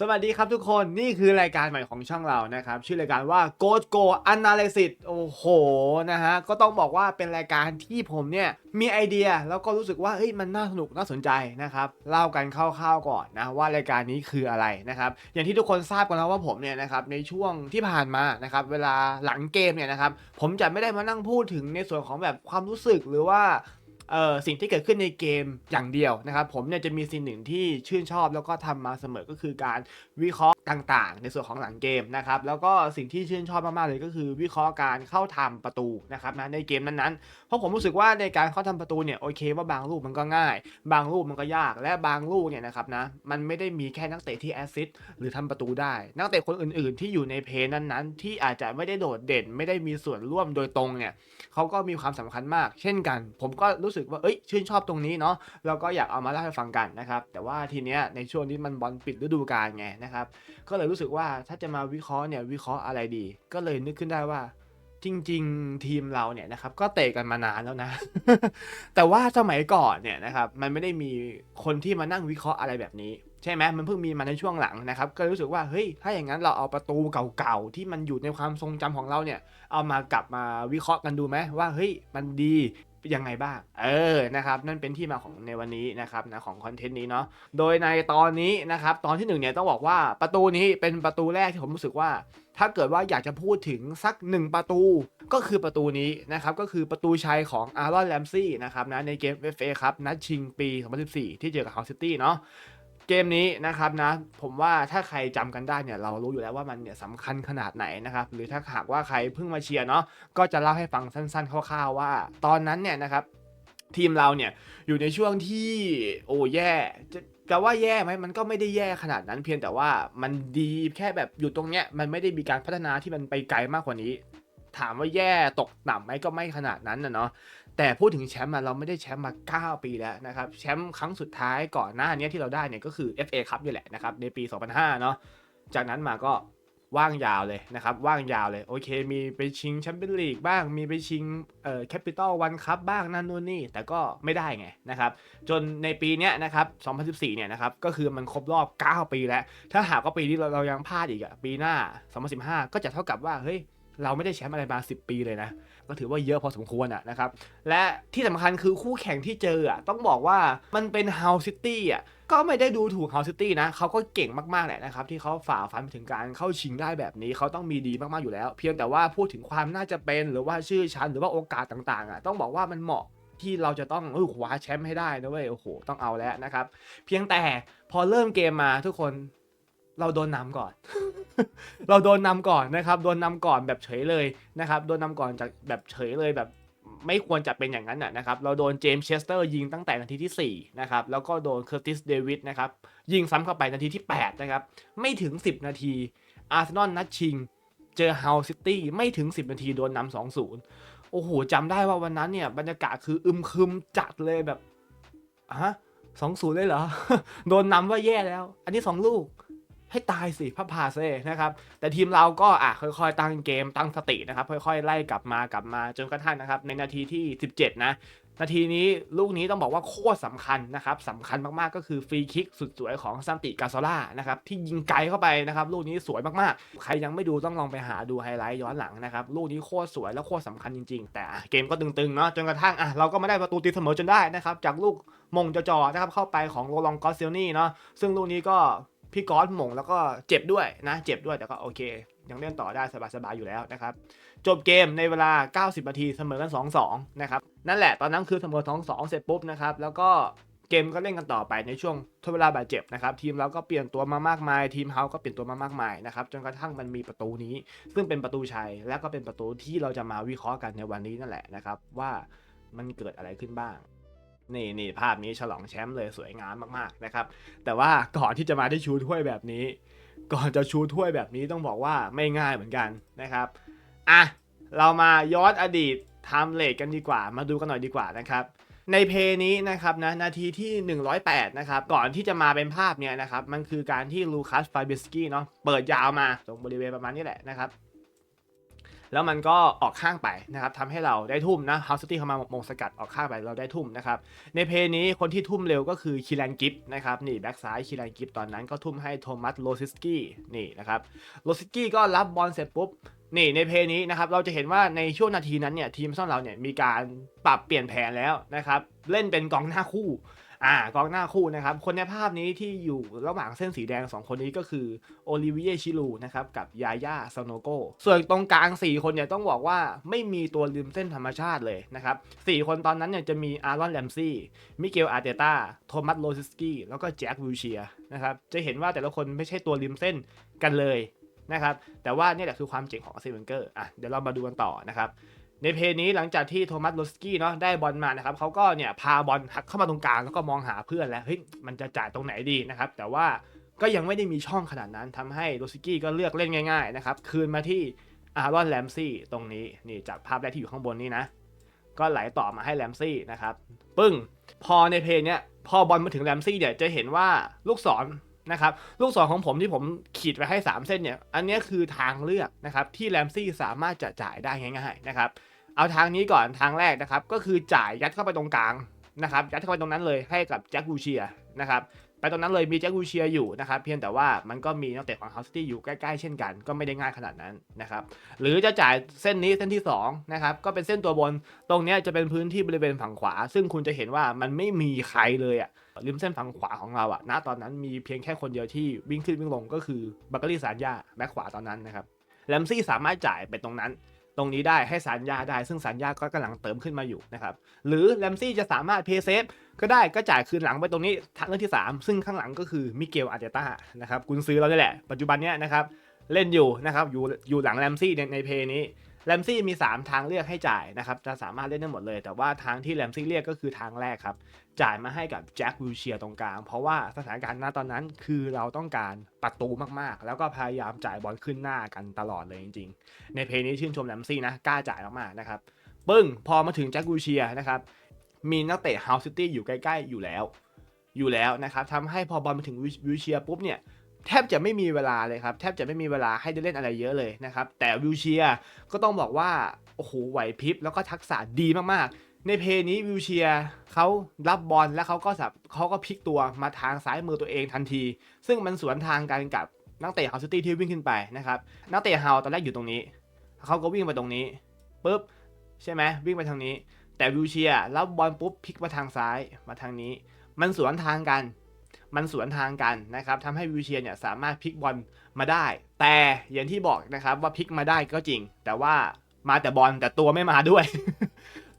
สวัสดีครับทุกคนนี่คือรายการใหม่ของช่องเรานะครับ ชื่อรายการว่า Go Go Analysis โอ้โหนะฮะก็ต้องบอกว่าเป็นรายการที่ผมเนี่ยมีไอเดียแล้วก็รู้สึกว่าเฮ้ยมันน่าสนุกน่าสนใจนะครับเล่ากันคร่าวๆก่อนนะว่ารายการนี้คืออะไรนะครับอย่างที่ทุกคนทราบกันแล้วว่าผมเนี่ยนะครับในช่วงที่ผ่านมานะครับเวลาหลังเกมเนี่ยนะครับผมจะไม่ได้มานั่งพูดถึงในส่วนของแบบความรู้สึกหรือว่า เอ่อสิ่งที่เกิดขึ้นในเกมอย่างเดียวนะครับผมเนี่ยจะมีสิ่งหนึ่งที่ชื่นชอบแล้วก็ทำมาเสมอก็คือการวิเคราะห์ ต่างๆ ในส่วนของหลังเกมนะครับแล้วก็สิ่งที่ชื่นชอบมากๆเลยก็คือ วิเคราะห์การเข้าทำประตูนะครับนะในเกมนั้นๆเพราะผมรู้สึกว่าในการเข้าทำประตูเนี่ยโอเคว่าบางลูกมันก็ง่าย บางลูกมันก็ยากและบางลูกเนี่ยนะครับนะมันไม่ได้มีแค่นักเตะที่แอสซิสต์หรือทำประตูได้ นักเตะคนอื่นๆ ที่อยู่ในเพลย์นั้นๆ ที่อาจจะไม่ได้โดดเด่น ไม่ได้มีส่วนร่วมโดยตรงเนี่ยเขาก็มีความสำคัญมาก เช่นกัน ผมก็รู้สึกว่าเอ้ยชื่นชอบตรงนี้เนาะแล้วก็อยากเอามาเล่าให้ฟังกันนะครับแต่ว่าทีเนี้ยในช่วงที่มันบอลปิดฤดูกาลไงนะครับก็เลยรู้สึกว่าถ้าจะมาวิเคราะห์เนี่ยวิเคราะห์อะไรดี ก็เลยนึกขึ้นได้ว่า จริง ๆ ทีมเราเนี่ยนะครับก็เตะกันมานานแล้วนะ แต่ว่าสมัยก่อนเนี่ยนะครับมันไม่ได้มีคนที่มานั่งวิเคราะห์อะไรแบบนี้ใช่ไหมมันเพิ่งมีมาในช่วงหลังนะครับ ก็รู้สึกว่า เฮ้ย ถ้าอย่างนั้นเราเอาประตูเก่าๆ ที่มันอยู่ในความทรงจำของเราเนี่ย เอามากลับมาวิเคราะห์กันดูไหมว่า เฮ้ย มันดี ยังไงบ้าง เออ นะครับ นั่นเป็นที่มาของในวันนี้นะครับนะของคอนเทนต์นี้เนาะ โดยในตอนนี้นะครับ ตอนที่หนึ่งเนี่ยต้องบอกว่าประตูนี้เป็นประตูแรกที่ผมรู้สึกว่า ถ้าเกิดว่าอยากจะพูดถึงสักหนึ่งประตู ก็คือประตูนี้นะครับ ก็คือประตูชัยของอารอนแลมซี่นะครับนะในเกม FA ครับนัดชิงปี 2014 ที่เจอกับฮาวซิตี้เนาะ เกมนี้นะครับนะผมว่าถ้าใครจำกันได้เนี่ยเรารู้อยู่แล้วว่ามันเนี่ยสำคัญขนาดไหนนะครับหรือถ้าหากว่าใครเพิ่งมาเชียร์เนาะก็จะเล่าให้ฟังสั้น ๆ คร่าวๆว่า ตอนนั้นเนี่ยนะครับทีมเราเนี่ยอยู่ในช่วงที่โอ้แย่จะจะว่าแย่ไหมมันก็ไม่ได้แย่ขนาดนั้นเพียงแต่ว่ามันดีแค่แบบอยู่ตรงเนี้ยมันไม่ได้มีการพัฒนาที่มันไปไกลมากกว่านี้ ถามว่าแย่ตกต่ำไหมก็ไม่ขนาดนั้นนะเนาะ แต่พูดถึงแชมป์เราไม่ได้แชมป์มา 9 ปีแล้วนะครับ แชมป์ครั้งสุดท้ายก่อนหน้านี้ที่เราได้เนี่ยก็คือ FA ครับนี่แหละนะครับในปี 2005 เนาะจากนั้นมาก็ว่างยาวเลยนะครับว่างยาวเลยโอเค มีไปชิงแชมเปี้ยนลีกบ้างมีไปชิงเอ่อแคปิตอลวันคัพบ้างนั่นนู่นนี่ แต่ก็ไม่ได้ไงนะครับ จนในปีเนี้ยนะครับ 2014 เนี่ยนะครับ ก็คือมันครบรอบ 9 ปีแล้ว ถ้าหากว่าปีนี้เราเรายังพลาดอีกอะปีหน้า 2015 ก็จะเท่ากับว่าเฮ้ยเราไม่ได้แชมป์อะไรมา 10 ปีเลยนะ ก็ถือว่าเยอะพอสมควรอะนะครับ และที่สำคัญคือคู่แข่งที่เจออะต้องบอกว่ามันเป็น House City อะก็ไม่ได้ดูถูก House City นะเขาก็เก่งมากๆแหละนะครับที่เขาฝ่าฟันไปถึงการเข้าชิงได้แบบนี้เขาต้องมีดีมากๆอยู่แล้ว เพียงแต่ว่าพูดถึงความน่าจะเป็นหรือว่าชื่อชั้นหรือว่าโอกาสต่างๆอะต้องบอกว่ามันเหมาะที่เราจะต้องออคว้าแชมป์ให้ได้นะเว้ยโอ้โหต้องเอาแล้วนะครับ เพียงแต่พอเริ่มเกมมาทุกคน เราโดนนำก่อน เราโดนนำก่อนนะครับ โดนนำก่อนแบบเฉยเลยนะครับ โดนนำก่อนจากแบบเฉยเลยแบบไม่ควรจะเป็นอย่างนั้นนะครับ เราโดนเจมส์เชสเตอร์ยิงตั้งแต่นาทีที่ 4 นะครับ แล้วก็โดนเคอร์ติสเดวิดนะครับ ยิงซ้ำเข้าไปนาทีที่ 8 นะครับ ไม่ถึง 10 นาที อาร์เซนอลนัดชิง เจอเฮาซิตี้ไม่ถึง 10 นาทีโดนนำ2-0 โอ้โหจำได้ว่าวันนั้นเนี่ย บรรยากาศคืออึมครึมจัดเลยแบบฮะสองศูนย์เลยเหรอ โดนนำว่าแย่แล้ว อันนี้สองลูก ให้ตายสิพระพาเซ่นะครับแต่ทีมเราก็อะค่อยๆ ตั้งเกมตั้งสตินะครับค่อยๆ ไล่กลับมากลับมาจนกระทั่งนะครับในนาทีที่ 17 นะนาทีนี้ลูกนี้ต้องบอกว่าโคตรสำคัญนะครับสำคัญมากๆก็คือฟรีคิกสุดสวยของซันติกาโซล่านะครับที่ยิงไกลเข้าไปนะครับลูกนี้สวยมากๆ ใครยังไม่ดูต้องลองไปหาดูไฮไลท์ย้อนหลังนะครับลูกนี้โคตรสวยและโคตรสำคัญจริง ๆ แต่เกมก็ตึงๆเนาะจนกระทั่งอะเราก็ไม่ได้ประตูตีเสมอจนได้นะครับจากลูกมงจ่อนะครับเข้าไปของโรลองกอสเซลนี่เนาะซึ่งลูกนี้ก็ พี่กอสหมงแล้วก็เจ็บด้วยนะ เจ็บด้วยแต่ก็โอเค ยังเล่นต่อได้สบายๆอยู่แล้วนะครับ จบเกมในเวลา 90 นาทีเสมอกัน 2-2 นะครับ นั่นแหละตอนนั้นคือเสมอ2-2 เสร็จปุ๊บนะครับ แล้วก็เกมก็เล่นกันต่อไปในช่วงทดเวลาบาดเจ็บนะครับ ทีมเราก็เปลี่ยนตัวมามากมาย ทีมเฮาก็เปลี่ยนตัวมามากมายนะครับจนกระทั่งมันมีประตูนี้ ซึ่งเป็นประตูชัยและก็เป็นประตูที่เราจะมาวิเคราะห์กันในวันนี้นั่นแหละนะครับว่ามันเกิดอะไรขึ้นบ้าง นี่นี่ภาพนี้ฉลองแชมป์เลยสวยงามมากๆนะครับ แต่ว่าก่อนที่จะมาได้ชูถ้วยแบบนี้ ก่อนจะชูถ้วยแบบนี้ต้องบอกว่าไม่ง่ายเหมือนกันนะครับอะเรามาย้อนอดีตไทม์เลทกันดีกว่า มาดูกันหน่อยดีกว่านะครับในเพลย์นี้นะครับนะนาทีที่ 108 นะครับ ก่อนที่จะมาเป็นภาพเนี่ยนะครับ มันคือการที่ลูคัสฟาเบสกี้เนาะเปิดยาวมาตรงบริเวณประมาณนี้แหละนะครับ แล้วมันก็ออกข้างไปนะครับทำให้เราได้ทุ่มนะฮาวซิตี้เข้ามามงสกัดออกข้างไปเราได้ทุ่มนะครับในเพลย์นี้คนที่ทุ่มเร็วก็คือคิรันกิฟนะครับนี่แบ็กซ้ายคิรันกิฟตอนนั้นก็ทุ่มให้โทมัสโลซิสกี้นี่นะครับโลซิสกี้ก็รับบอลเสร็จปุ๊บนี่ในเพลย์นี้นะครับเราจะเห็นว่าในช่วงนาทีนั้นเนี่ยทีมซ่อนเราเนี่ยมีการปรับเปลี่ยนแผนแล้วนะครับเล่นเป็นกองหน้าคู่ อ่ากองหน้าคู่นะครับ คนในภาพนี้ที่อยู่ระหว่างเส้นสีแดง 2 คนนี้ก็คือโอลิเวียชิลูนะครับกับยาย่าซโนโกส่วนตรงกลาง 4 คนเนี่ยต้องบอกว่าไม่มีตัวริมเส้นธรรมชาติเลยนะครับ4คนตอนนั้นเนี่ยจะมีอารอนแลมซี่มิเกลอาร์เตต้าโทมัสโลซิสกี้แล้วก็แจ็ควิลเชียนะครับจะเห็นว่าแต่ละคนไม่ใช่ตัวริมเส้นกันเลยนะครับแต่ว่านี่แหละคือความเจ๋งของอาร์เซนเวนเกอร์อะเดี๋ยวเรามาดูกันต่อนะครับ ในเพลย์นี้หลังจากที่โทมัสโลสกี้เนาะได้บอลมานะครับเขาก็เนี่ยพาบอลหักเข้ามาตรงกลางแล้วก็มองหาเพื่อนแล้วเฮ้ยมันจะจ่ายตรงไหนดีนะครับแต่ว่าก็ยังไม่ได้มีช่องขนาดนั้นทำให้โลสกี้ก็เลือกเล่นง่ายๆนะครับคืนมาที่อารอนแลมซี่ตรงนี้นี่จากภาพแรกที่อยู่ข้างบนนี้นะก็ไหลต่อมาให้แลมซี่นะครับปึ้งพอในเพลย์เนี้ยพอบอลมาถึงแลมซี่เนี่ยจะเห็นว่าลูกศร นะครับลูกศรของผมที่ผมขีดไว้ให้ 3 เส้นเนี่ยอันนี้คือทางเลือกนะครับที่แรมซี่สามารถจะจ่ายได้ง่ายๆนะครับเอาทางนี้ก่อนทางแรกนะครับก็คือจ่ายยัดเข้าไปตรงกลางนะครับยัดเข้าไปตรงนั้นเลยให้กับแจ็คบูเชียนะครับ ไปตรงนั้นเลยมีแจ็คบูเชียอยู่นะครับเพียงแต่ว่ามันก็มีนักเตะของเฮาส์ตี้อยู่ใกล้ๆเช่นกัน ก็ไม่ได้ง่ายขนาดนั้นนะครับหรือจะจ่ายเส้นนี้เส้นที่2นะครับก็เป็นเส้นตัวบนตรงนี้จะเป็นพื้นที่บริเวณฝั่งขวา ซึ่งคุณจะเห็นว่ามันไม่มีใครเลยอะริมเส้นฝั่งขวาของเราอะณตอนนั้นมีเพียงแค่คนเดียวที่วิ่งขึ้นวิ่งลงก็คือบัคเกอรี่สารยาแบ็คขวาตอนนั้นนะครับแลมซี่สามารถจ่ายไปตรงนั้น ตรงนี้ได้ให้สัญญาได้ ซึ่งสัญญาก็กำลังเติมขึ้นมาอยู่นะครับหรือแลมซี่จะสามารถเพย์เซฟ ก็ได้ก็จ่ายคืนหลังไปตรงนี้ทางเรื่องที่ 3 ซึ่งข้างหลังก็คือมิเกลอาร์เตต้านะครับกุนซื้อเราเนี่ยแหละ ปัจจุบันเนี้ยนะครับเล่นอยู่นะครับอยู่อยู่หลังแลมซี่ในในเพย์นี้แลมซี่มี 3 ทางเลือกให้จ่ายนะครับจะสามารถเล่นได้หมดเลย แต่ว่าทางที่แลมซี่เรียกก็คือทางแรกครับ จ่ายมาให้กับแจ็ควิลเชียตรงกลาง เพราะว่าสถานการณ์ณตอนนั้นคือเราต้องการประตูมากๆ แล้วก็พยายามจ่ายบอลขึ้นหน้ากันตลอดเลยจริงๆ ในเพลงนี้ชื่นชมแลมซี่นะกล้าจ่ายมากๆนะครับปึ้งพอมาถึงแจ็ควิลเชียนะครับ มีนักเตะเฮาส์ซิตี้อยู่ใกล้ๆอยู่แล้ว อยู่แล้วนะครับทำให้พอบอลมาถึงวิลเชียปุ๊บเนี่ยแทบจะไม่มีเวลาเลยครับแทบจะไม่มีเวลาให้ได้เล่นอะไรเยอะเลยนะครับแต่วิลเชียก็ต้องบอกว่าโอ้โหไหวพริบแล้วก็ทักษะดีมากๆ ในเพลย์นี้วิลเชียเขารับบอลแล้วเขาก็สับเขาก็พลิกตัวมาทางซ้ายมือตัวเองทันที ซึ่งมันสวนทางกันกับนักเตะเฮาซิตี้ที่วิ่งขึ้นไปนะครับนักเตะเฮาตอนแรกอยู่ตรงนี้เขาก็วิ่งไปตรงนี้ปุ๊บใช่ไหมวิ่งไปทางนี้ แต่วิวเชียรับบอลปุ๊บพลิกมาทางซ้ายมาทางนี้ มันสวนทางกัน มันสวนทางกันนะครับทำให้วิวเชียเนี่ยสามารถพลิกบอลมาได้ แต่อย่างที่บอกนะครับว่าพลิกมาได้ก็จริง แต่ว่ามาแต่บอลแต่ตัวไม่มาด้วย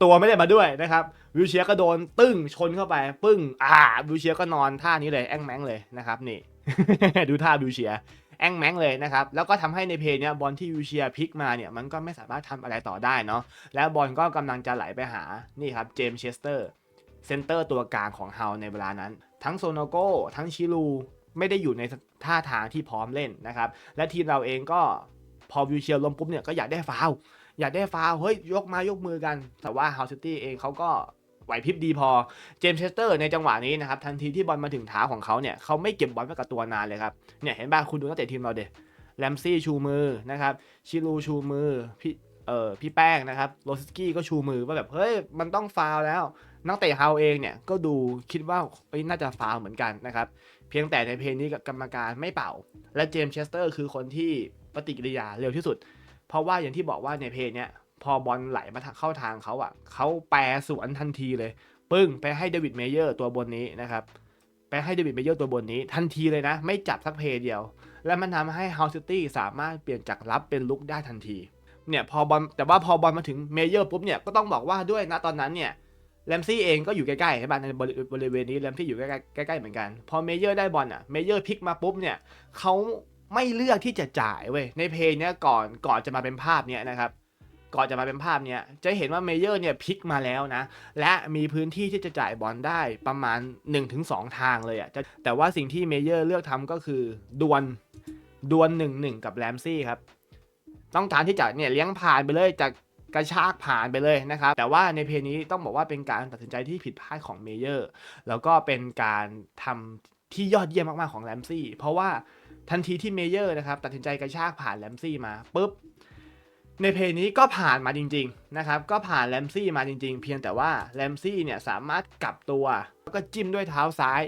ตัวไม่ได้มาด้วยนะครับวิลเชียก็โดนตึ้งชนเข้าไปปึ้งอ่าวิลเชียก็นอนท่านี้เลยแองแมงเลยนะครับนี่ ดูท่าวิลเชียแองแมงเลยนะครับแล้วก็ทำให้ในเพลงเนี้ยบอลที่วิลเชียพลิกมาเนี่ยมันก็ไม่สามารถทำอะไรต่อได้เนาะแล้วบอลก็กำลังจะไหลไปหานี่ครับเจมส์เชสเตอร์เซนเตอร์ตัวกลางของเฮาในเวลานั้น ทั้งโซโนโกทั้งชิลูไม่ได้อยู่ในท่าทางที่พร้อมเล่นนะครับและทีมเราเองก็พอวิลเชียล้มปุ๊บเนี่ยก็อยากได้ฟาว อยากได้ฟาวเฮ้ยยกมายกมือกัน แต่ว่าเฮาซิตี้เองเขาก็ไหวพริบดีพอ เจมส์เชสเตอร์ในจังหวะนี้นะครับ ทันทีที่บอลมาถึงเท้าของเขาเนี่ยเขาไม่เก็บบอลไว้กับตัวนานเลยครับ เนี่ยเห็นป่ะคุณดูนักเตะทีมเราเด็แลมซี่ชูมือนะครับ ชิลูชูมือ พี่เอ่อพี่แป้งนะครับ โรสกี้ก็ชูมือว่าแบบ เฮ้ย มันต้องฟาวแล้ว นักเตะเฮาเองเนี่ยก็ดูคิดว่าเอ้ยน่าจะฟาวเหมือนกันนะครับ เพียงแต่ในเพลงนี้กรรมการไม่เป่า และเจมส์เชสเตอร์คือคนที่ปฏิกิริยาเร็วที่สุด เพราะว่าอย่างที่บอกว่าในเพลเนี้ยพอบอลไหลมาเข้าทางเขาอะเขาแปรสวนทันทีเลย ปึ้งไปให้เดวิดเมเยอร์ตัวบนนี้นะครับไปให้เดวิดเมเยอร์ตัวบนนี้ ทันทีเลยนะ ไม่จับสักเพย์เดียว และมันทำให้เฮาซิตี้สามารถเปลี่ยนจากรับเป็นลุกได้ทันทีเนี่ยพอบอลแต่ว่าพอบอลมาถึงเมเยอร์ปุ๊บเนี่ยก็ต้องบอกว่าด้วยนะตอนนั้นเนี่ยแลมซี่เองก็อยู่ใกล้ๆใช่ป่ะในบริบรเวณนี้แลมซี่อยู่ใกล้ๆใกล้ๆเหมือนกัน พอเมเยอร์ได้บอลอะเมเยอร์พลิกมาปุ๊บเนี่ยเขา ไม่เลือกที่จะจ่ายเว้ยในเพลงเนี้ยก่อนก่อนจะมาเป็นภาพเนี้ยนะครับ ก่อนจะมาเป็นภาพเนี้ยจะเห็นว่าเมเยอร์เนี่ยพลิกมาแล้วนะ และมีพื้นที่ที่จะจ่ายบอลได้ประมาณ 1-2 ทางเลยอะ่ะแต่ว่าสิ่งที่เมเยอร์เลือกทำก็คือดวลดวลหนึ่งหนึ่งกับแรมซี่ครับต้องการที่จะเนี่ยเลี้ยงผ่านไปเลยจะกระชากผ่านไปเลยนะครับ แต่ว่าในเพลงนี้ต้องบอกว่าเป็นการตัดสินใจที่ผิดพลาดของเมเยอร์แล้วก็เป็นการทำที่ยอดเยี่ยมมากๆของแรมซี่เพราะว่า ทันทีที่เมเยอร์นะครับตัดสินใจกระชากผ่านแรมซี่มาปุ๊บในเพลงนี้ก็ผ่านมาจริงๆนะครับก็ผ่านแรมซี่มาจริง ๆ เพียงแต่ว่าแรมซี่เนี่ยสามารถกลับตัว แล้วก็จิ้มด้วยเท้าซ้าย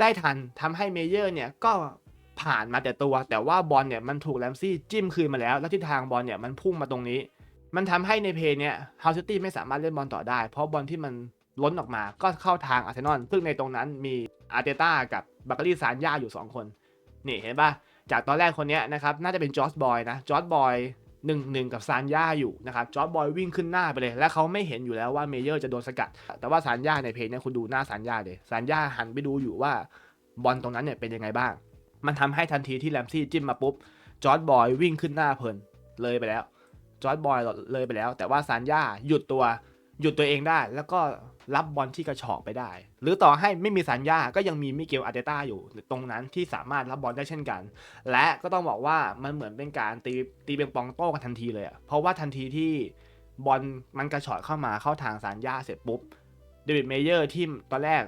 ได้ทันทำให้เมเยอร์เนี่ยก็ผ่านมาแต่ตัว แต่ว่าบอลเนี่ยมันถูกแรมซี่จิ้มคืนมาแล้ว แล้วทิศทางบอลเนี่ยมันพุ่งมาตรงนี้ มันทำให้ในเพลงเนี่ยฮาซิตี้ไม่สามารถเล่นบอลต่อได้ เพราะบอลที่มันล้นออกมาก็เข้าทางอาร์เซนอลซึ่งในตรงนั้นมีอาร์เตต้ากับบัคการีซานย่าอยู่ 2 คน นี่เห็นปะจากตอนแรกคนนี้นะครับน่าจะเป็นจอร์จบอยนะจอร์จบอยหนึ่งหนึ่งกับซานย่าอยู่นะครับจอร์จบอยวิ่งขึ้นหน้าไปเลย และเขาไม่เห็นอยู่แล้วว่าเมเยอร์จะโดนสกัด แต่ว่าซานย่าในเพลงเนี่ยคุณดูหน้าซานย่าเลยซานย่าหันไปดูอยู่ว่าบอลตรงนั้นเนี่ยเป็นยังไงบ้าง มันทำให้ทันทีที่แรมซี่จิ้มมาปุ๊บจอร์จบอยวิ่งขึ้นหน้าเพลินเลยไปแล้วจอร์ดบอยเลยไปแล้ว แต่ว่าซานย่าหยุดตัวหยุดตัวเองได้ แล้วก็ รับบอลที่กระชอกไปได้ หรือต่อให้ไม่มีซานย่าก็ยังมีมิเกลอาร์เตต้าอยู่ตรงนั้นที่สามารถรับบอลได้เช่นกัน และก็ต้องบอกว่ามันเหมือนเป็นการตีตีเปียงปองโต้กันทันทีเลยเพราะว่าทันทีที่บอลมันกระชอกเข้ามาเข้าทางซานย่าเสร็จปุ๊บเดวิดเมเยอร์ที่ตอนแรก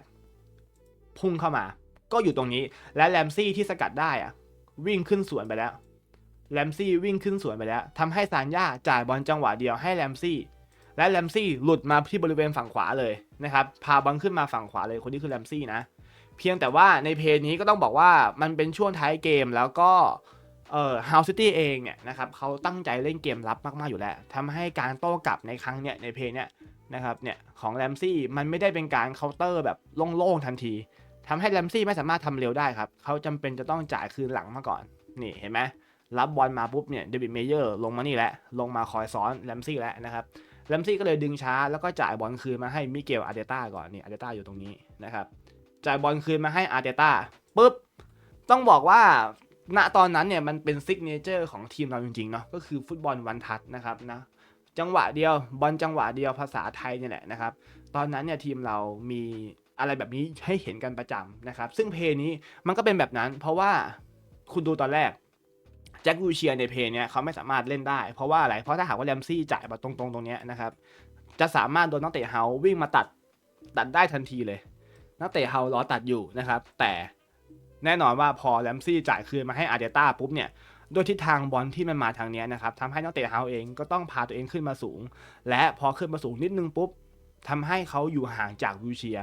พุ่งเข้ามา ก็อยู่ตรงนี้และแรมซี่ที่สกัดได้อะวิ่งขึ้นสวนไปแล้วแรมซี่วิ่งขึ้นสวนไปแล้วทำให้ซานย่าจ่ายบอลจังหวะเดียวให้แรมซี่ และแรมซี่หลุดมาที่บริเวณฝั่งขวาเลยนะครับพาบอลขึ้นมาฝั่งขวาเลยคนนี้คือแรมซี่นะ เพียงแต่ว่าในเพลนี้ก็ต้องบอกว่ามันเป็นช่วงท้ายเกมแล้วก็เอ่อฮาวซิตี้เองเนี่ยนะครับเขาตั้งใจเล่นเกมรับมากๆอยู่แล้วทำให้การโต้กลับในครั้งเนี่ยในเพลเนี่ยนะครับเนี่ยของแรมซี่มันไม่ได้เป็นการเคาน์เตอร์แบบโล่งๆทันทีทำให้แรมซี่ไม่สามารถทำเร็วได้ครับ เขาจำเป็นจะต้องจ่ายคืนหลังมาก่อน นี่เห็นไหมรับบอลมาปุ๊บเนี่ยเดวิดเมเยอร์ลงมานี่แหละ ลงมาคอยซ้อนแรมซี่แล้วนะครับ แรมซี่ก็เลยดึงช้าแล้วก็จ่ายบอลคืนมาให้มิเกลอาร์เตต้าก่อนนี่อาร์เตต้าอยู่ตรงนี้นะครับจ่ายบอลคืนมาให้อาร์เตต้าปุ๊บต้องบอกว่าณตอนนั้นเนี่ยมันเป็นซิกเนเจอร์ของทีมเราจริงๆเนาะก็คือฟุตบอลวันทัดนะครับนะจังหวะเดียวบอลจังหวะเดียวภาษาไทยเนี่ยแหละนะครับ ตอนนั้นเนี่ยทีมเรามีอะไรแบบนี้ให้เห็นกันประจำนะครับ ซึ่งเพลงนี้มันก็เป็นแบบนั้น เพราะว่าคุณดูตอนแรก แจ็ควูเชียในเพลงเนี้ยเขาไม่สามารถเล่นได้ เพราะว่าอะไร เพราะถ้าหากว่าแรมซี่จ่ายมาตรงๆตรงเนี้ยนะครับ จะสามารถโดนนักเตะเฮาวิ่งมาตัดตัดได้ทันทีเลย นักเตะเฮารอตัดอยู่นะครับ แต่แน่นอนว่าพอแรมซี่จ่ายคืนมาให้อาร์เดต้าปุ๊บเนี่ยโดยทิศทางบอลที่มันมาทางเนี้ยนะครับทำให้นักเตะเฮาเองก็ต้องพาตัวเองขึ้นมาสูง และพอขึ้นมาสูงนิดนึงปุ๊บทำให้เขาอยู่ห่างจากวิวเชีย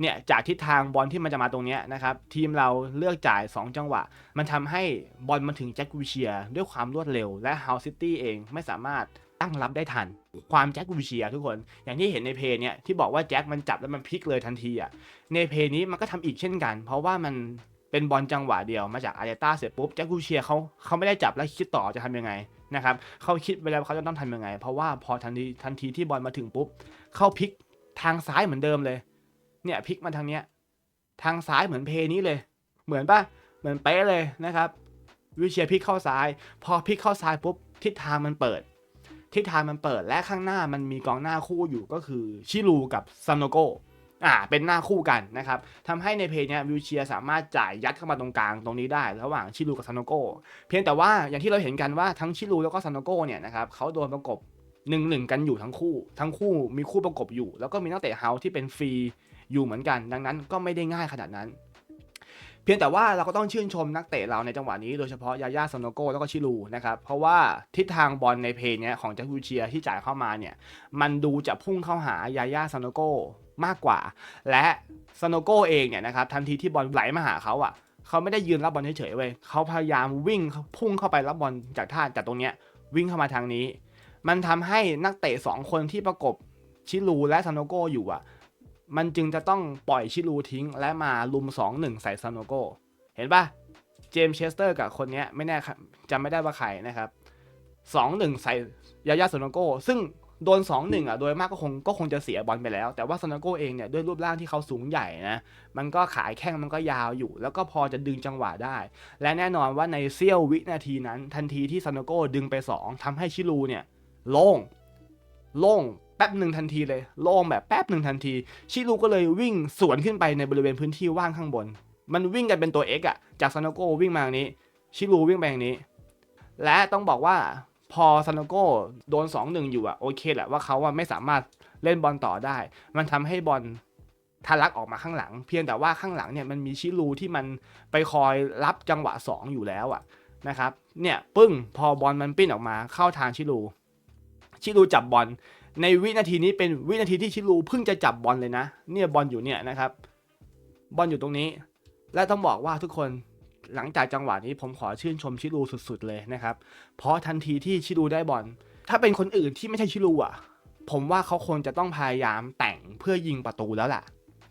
เนี่ยจากทิศทางบอลที่มันจะมาตรงนี้นะครับทีมเราเลือกจ่าย 2 จังหวะ มันทำให้บอลมาถึงแจ็ควิเชียด้วยความรวดเร็ว และเฮาซิตี้เองไม่สามารถตั้งรับได้ทัน ความแจ็ควิเชียทุกคนอย่างที่เห็นในเพลงเนี่ยที่บอกว่าแจ็คมันจับแล้วมันพลิกเลยทันทีอะในเพลงนี้มันก็ทำอีกเช่นกัน เพราะว่ามันเป็นบอลจังหวะเดียวมาจากอาร์เตต้าเสร็จปุ๊บแจ็ควิเชียเขาเขาไม่ได้จับแล้วคิดต่อจะทำยังไงนะครับเขาคิดไปแล้วเขาจะต้องทำยังไง เพราะว่าพอทันทีทันทีที่บอลมาถึงปุ๊บเขาพลิกทางซ้ายเหมือนเดิมเลย เนี่ยพลิกมาทางเนี้ยทางซ้ายเหมือนเพลนี้เลย เหมือนปะเหมือนเป๊ะเลยนะครับ วิเชียพลิกเข้าซ้าย พอพลิกเข้าซ้ายปุ๊บทิศทางมันเปิด ทิศทางมันเปิดและข้างหน้ามันมีกองหน้าคู่อยู่ก็คือชิลูกับซันโนโกอ่าเป็นหน้าคู่กันนะครับทำให้ในเพลงเนี้ยวิวเชียสามารถจ่ายยัดเข้ามาตรงกลางตรงนี้ได้ ระหว่างชิลูกับซันโนโกเพียงแต่ว่าอย่างที่เราเห็นกันว่าทั้งชิลูแล้วก็ซันโนโกเนี่ยนะครับเขาโดนประกบหนึ่งหนึ่งกันอยู่ทั้งคู่ ทั้งคู่มีคู่ประกบอยู่ แล้วก็มีนักเตะเฮาที่เป็นฟรี อยู่เหมือนกัน ดังนั้นก็ไม่ได้ง่ายขนาดนั้น เพียงแต่ว่าเราก็ต้องชื่นชมนักเตะเราในจังหวะนี้โดยเฉพาะยาย่าซานโนโกแล้วก็ชิลูนะครับ เพราะว่าทิศทางบอลในเพลงเนี้ยของแจ็ควูเชียที่จ่ายเข้ามาเนี่ยมันดูจะพุ่งเข้าหายาย่าซานโนโกมากกว่า และซานโนโกเองเนี่ยนะครับทันทีที่บอลไหลมาหาเขาอะเขาไม่ได้ยืนรับบอลเฉยๆเว้ยเขาพยายามวิ่งพุ่งเข้าไปรับบอลจากท่าจากตรงเนี้ยวิ่งเข้ามาทางนี้ มันทำให้นักเตะสองคนที่ประกบชิลูและซานโนโกอยู่อะ มันจึงจะต้องปล่อยชิลูทิ้ง และมาลุม 2-1 ใส่ซานโนโก เห็นปะเจมส์เชสเตอร์กับคนนี้ไม่แน่ครับจำไม่ได้ว่าใครนะครับ 2-1 ใส่ยายาซานโนโก ซึ่งโดน 2-1 อะ โดยมากก็คงก็คงจะเสียบอลไปแล้ว แต่ว่าซานโนโกเองเนี่ย ด้วยรูปร่างที่เขาสูงใหญ่นะ มันก็ขายแข้งมันก็ยาวอยู่ แล้วก็พอจะดึงจังหวะได้ และแน่นอนว่าในเสี้ยววินาทีนั้น ทันทีที่ซานโนโกดึงไป 2ทำให้ชิลูเนี่ยโล่งโล่ง ป๊บหนึ่งทันทีเลย โล่งแบบแป๊บหนึ่งทันที ชิลูก็เลยวิ่งสวนขึ้นไปในบริเวณพื้นที่ว่างข้างบน มันวิ่งกันเป็นตัว X อะจากซานโกวิ่งมาทางนี้ ชิลูวิ่งไปทางนี้ และต้องบอกว่าพอซานโกโดน 2-1 อยู่อะโอเคแหละว่าเขาอะไม่สามารถเล่นบอลต่อได้ มันทำให้บอลทะลักออกมาข้างหลัง เพียงแต่ว่าข้างหลังเนี่ยมันมีชิลูที่มันไปคอยรับจังหวะ 2 อยู่แล้วอะนะครับเนี่ยปึ้งพอบอลมันปิ้นออกมาเข้าทางชิลูชิลูจับบอล ในวินาทีนี้เป็นวินาทีที่ชิลูเพิ่งจะจับบอลเลยนะ เนี่ยบอลอยู่เนี่ยนะครับ บอลอยู่ตรงนี้ และต้องบอกว่าทุกคนหลังจากจังหวะนี้ผมขอชื่นชมชิลูสุดๆเลยนะครับ เพราะทันทีที่ชิลูได้บอลถ้าเป็นคนอื่นที่ไม่ใช่ชิลูอะ ผมว่าเขาคงจะต้องพยายามแต่งเพื่อยิงประตูแล้วล่ะ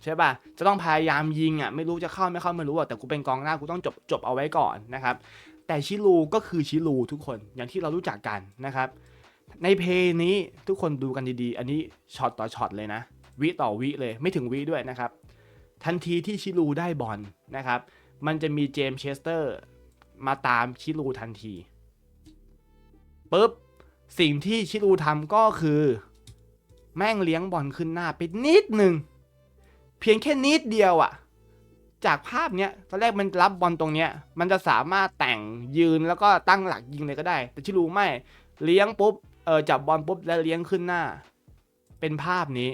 ใช่ป่ะ จะต้องพยายามยิงอะ ไม่รู้จะเข้าไม่เข้าไม่รู้อะ แต่กูเป็นกองหน้ากูต้องจบจบเอาไว้ก่อนนะครับ แต่ชิลูก็คือชิลูทุกคน อย่างที่เรารู้จักกันนะครับ ในเพลงนี้ทุกคนดูกันดีๆ อันนี้ช็อตต่อช็อตเลยนะ วิต่อวิเลยไม่ถึงวิด้วยนะครับ ทันทีที่ชิลูได้บอลนะครับ มันจะมีเจมส์เชสเตอร์มาตามชิลูทันทีปุ๊บสิ่งที่ชิลูทำก็คือ แม่งเลี้ยงบอลขึ้นหน้าไปนิดหนึ่งเพียงแค่นิดเดียวอะจากภาพเนี้ยตอนแรกมันรับบอลตรงเนี้ย มันจะสามารถแต่งยืนแล้วก็ตั้งหลักยิงเลยก็ได้ แต่ชิลูไม่เลี้ยงปุ๊บ เออจับบอลปุ๊บแล้วเลี้ยงขึ้นหน้า เป็นภาพนี้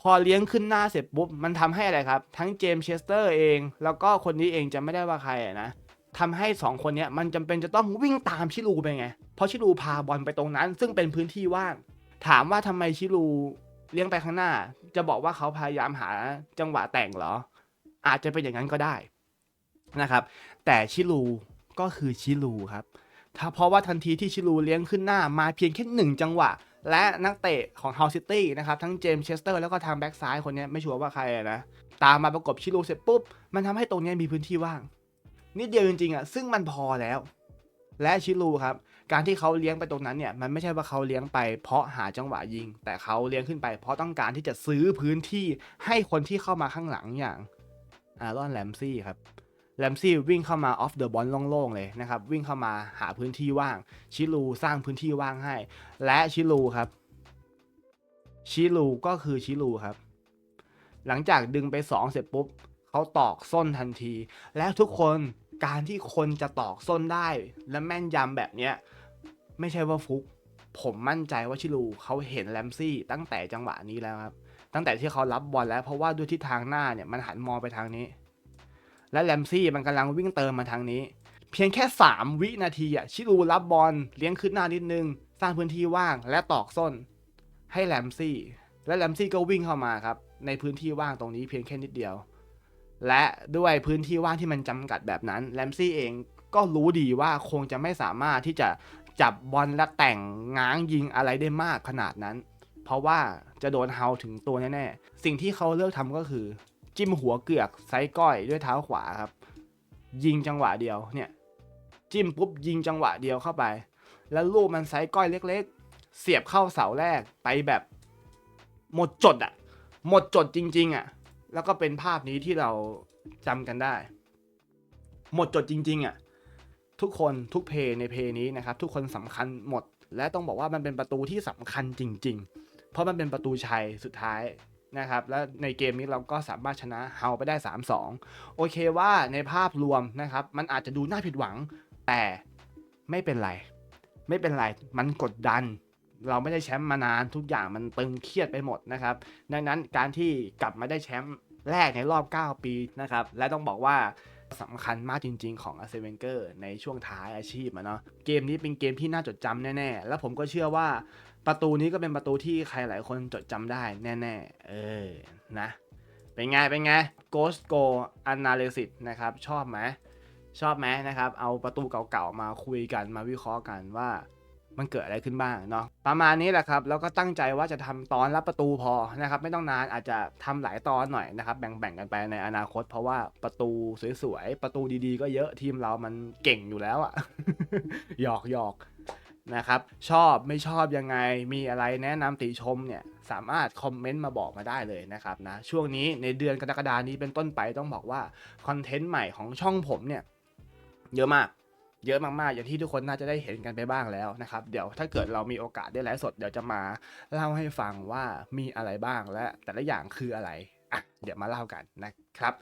พอเลี้ยงขึ้นหน้าเสร็จปุ๊บมันทำให้อะไรครับ ทั้งเจมส์เชสเตอร์เอง แล้วก็คนนี้เองจะไม่ได้ว่าใครนะทำให้สองคนเนี้ยมันจำเป็นจะต้องวิ่งตามชิลูไปไง เพราะชิลูพาบอลไปตรงนั้น ซึ่งเป็นพื้นที่ว่าง ถามว่าทำไมชิลูเลี้ยงไปข้างหน้า จะบอกว่าเขาพยายามหาจังหวะแต่งเหรอ อาจจะเป็นอย่างนั้นก็ได้นะครับ แต่ชิลูก็คือชิลูครับ ถ้าเพราะว่าทันทีที่ชิลูเลี้ยงขึ้นหน้ามาเพียงแค่หนึ่งจังหวะ และนักเตะของเฮาซิตี้นะครับทั้งเจมส์เชสเตอร์แล้วก็ทางแบ็กซ้ายคนนี้ไม่ชัวร์ว่าใครนะตามมาประกบชิลูเสร็จปุ๊บ มันทำให้ตรงนี้มีพื้นที่ว่าง นิดเดียวจริงๆอะซึ่งมันพอแล้ว และชิลูครับ การที่เขาเลี้ยงไปตรงนั้นเนี่ยมันไม่ใช่ว่าเขาเลี้ยงไปเพราะหาจังหวะยิง แต่เขาเลี้ยงขึ้นไปเพราะต้องการที่จะซื้อพื้นที่ให้คนที่เข้ามาข้างหลังอย่างอารอนแลมซี่ครับ แลมซี่วิ่งเข้ามาออฟเดอะบอลโล่งๆเลยนะครับ วิ่งเข้ามาหาพื้นที่ว่าง ชิลูสร้างพื้นที่ว่างให้ และชิลูครับ ชิลูก็คือชิลูครับ หลังจากดึงไป 2 เสร็จปุ๊บเขาตอกส้นทันที และทุกคนการที่คนจะตอกส้นได้ และแม่นยำแบบเนี้ยไม่ใช่ว่าฟุก ผมมั่นใจว่าชิลูเขาเห็นแลมซี่ตั้งแต่จังหวะนี้แล้วครับ ตั้งแต่ที่เขารับบอลแล้วเพราะว่าด้วยทิศทางหน้าเนี่ยมันหันมองไปทางนี้ และแลมซี่มันกำลังวิ่งเติมมาทางนี้ เพียงแค่ 3 วินาทีอะชิลูรับบอลเลี้ยงขึ้นหน้านิดนึง สร้างพื้นที่ว่างและตอกส้น ให้แลมซี่ และแลมซี่ก็วิ่งเข้ามาครับในพื้นที่ว่างตรงนี้เพียงแค่นิดเดียว และด้วยพื้นที่ว่างที่มันจำกัดแบบนั้นแลมซี่เองก็รู้ดีว่าคงจะไม่สามารถที่จะจับบอลและแต่งง้างยิงอะไรได้มากขนาดนั้น เพราะว่าจะโดนเฮาถึงตัวแน่ๆสิ่งที่เขาเลือกทำก็คือ จิ้มหัวเกือกไซส์ก้อยด้วยเท้าขวาครับ ยิงจังหวะเดียวเนี่ย จิ้มปุ๊บยิงจังหวะเดียวเข้าไป แล้วลูกมันไซส์ก้อยเล็ก ๆ เสียบเข้าเสาแรกไปแบบ หมดจดอะหมดจดจริง ๆอะแล้วก็เป็นภาพนี้ที่เราจำกันได้ หมดจดจริง ๆอะทุกคนทุกเพลงในเพลงนี้นะครับ ทุกคนสำคัญหมด และต้องบอกว่ามันเป็นประตูที่สำคัญจริง ๆ เพราะมันเป็นประตูชัยสุดท้าย นะครับและในเกมนี้เราก็สามารถชนะเฮาไปได้ 3-2 โอเคว่าในภาพรวมนะครับ มันอาจจะดูน่าผิดหวัง แต่ไม่เป็นไร ไม่เป็นไร มันกดดัน เราไม่ได้แชมป์มานานทุกอย่างมันตึงเครียดไปหมดนะครับ ดังนั้นการที่กลับมาได้แชมป์แรกในรอบ 9 ปีนะครับ และต้องบอกว่าสำคัญมากจริง ๆ ของอาเซเวนเกอร์ในช่วงท้ายอาชีพอะเนาะเกมนี้เป็นเกมที่น่าจดจำแน่ ๆ แล้วผมก็เชื่อว่า ประตูนี้ก็เป็นประตูที่ใครหลายคนจดจำได้แน่ ๆ เออ นะ เป็นไง เป็นไง Ghost Go Analysis นะครับ ชอบไหม ชอบไหมนะครับ เอาประตูเก่าๆ มาคุยกัน มาวิเคราะห์กันว่ามันเกิดอะไรขึ้นบ้างเนาะ ประมาณนี้แหละครับ แล้วก็ตั้งใจว่าจะทำตอนรับประตูพอนะครับ ไม่ต้องนาน อาจจะทำหลายตอนหน่อยนะครับ แบ่งๆกันไปในอนาคต เพราะว่าประตูสวยๆ ประตูดีๆ ก็เยอะ ทีมเรามันเก่งอยู่แล้วอะหยอกหยอก นะครับ ชอบไม่ชอบยังไงมีอะไรแนะนำติชมเนี่ยสามารถคอมเมนต์มาบอกมาได้เลยนะครับนะช่วงนี้ในเดือนกรกฎานี้เป็นต้นไปต้องบอกว่าคอนเทนต์ใหม่ของช่องผมเนี่ยเยอะมากเยอะมากๆ อย่างที่ทุกคนน่าจะได้เห็นกันไปบ้างแล้วนะครับ เดี๋ยวถ้าเกิดเรามีโอกาสได้ไลฟ์สด เดี๋ยวจะมาเล่าให้ฟังว่ามีอะไรบ้างและแต่ละอย่างคืออะไรอะเดี๋ยวมาเล่ากันนะครับ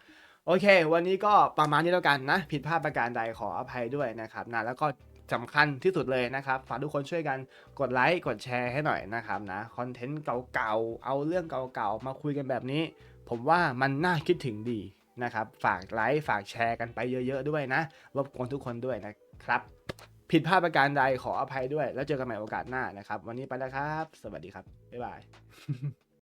โอเค วันนี้ก็ประมาณนี้แล้วกันนะ ผิดพลาดประการใดขออภัยด้วยนะครับนะแล้วก็ สำคัญที่สุดเลยนะครับ ฝากทุกคนช่วยกันกดไลค์กดแชร์ให้หน่อยนะครับนะคอนเทนต์เก่าๆ เอาเรื่องเก่าๆ มาคุยกันแบบนี้ ผมว่ามันน่าคิดถึงดีนะครับ ฝากไลค์ฝากแชร์กันไปเยอะๆด้วยนะ รบกวนทุกคนด้วยนะครับ ผิดพลาดประการใดขออภัยด้วย แล้วเจอกันใหม่โอกาสหน้านะครับ วันนี้ไปแล้วครับ สวัสดีครับ บ๊ายบาย